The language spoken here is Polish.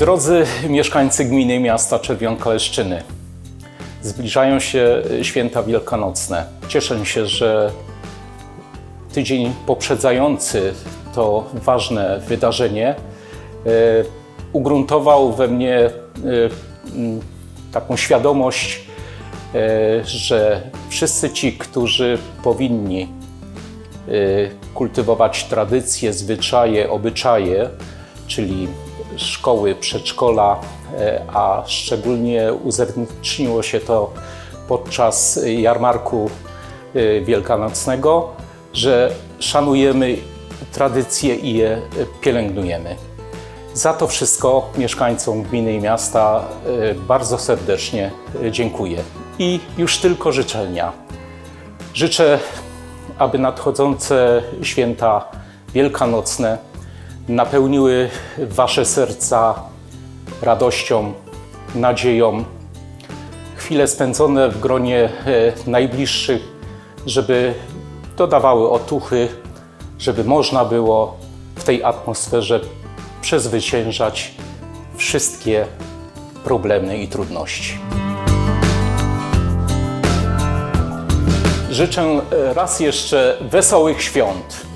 Drodzy mieszkańcy gminy miasta Czerwionka-Leszczyny, zbliżają się święta wielkanocne. Cieszę się, że tydzień poprzedzający to ważne wydarzenie e, ugruntował we mnie m, taką świadomość, że wszyscy ci, którzy powinni kultywować tradycje, zwyczaje, obyczaje, czyli szkoły, przedszkola, e, a szczególnie uzewnętrzniło się to podczas jarmarku e, wielkanocnego, że szanujemy tradycje i je pielęgnujemy. Za to wszystko mieszkańcom gminy i miasta e, bardzo serdecznie dziękuję. I już tylko życzenia. Życzę, aby nadchodzące święta wielkanocne napełniły Wasze serca radością, nadzieją. Chwile spędzone w gronie e, najbliższych, żeby dodawały otuchy, żeby można było w tej atmosferze przezwyciężać wszystkie problemy i trudności. Życzę e, raz jeszcze wesołych świąt.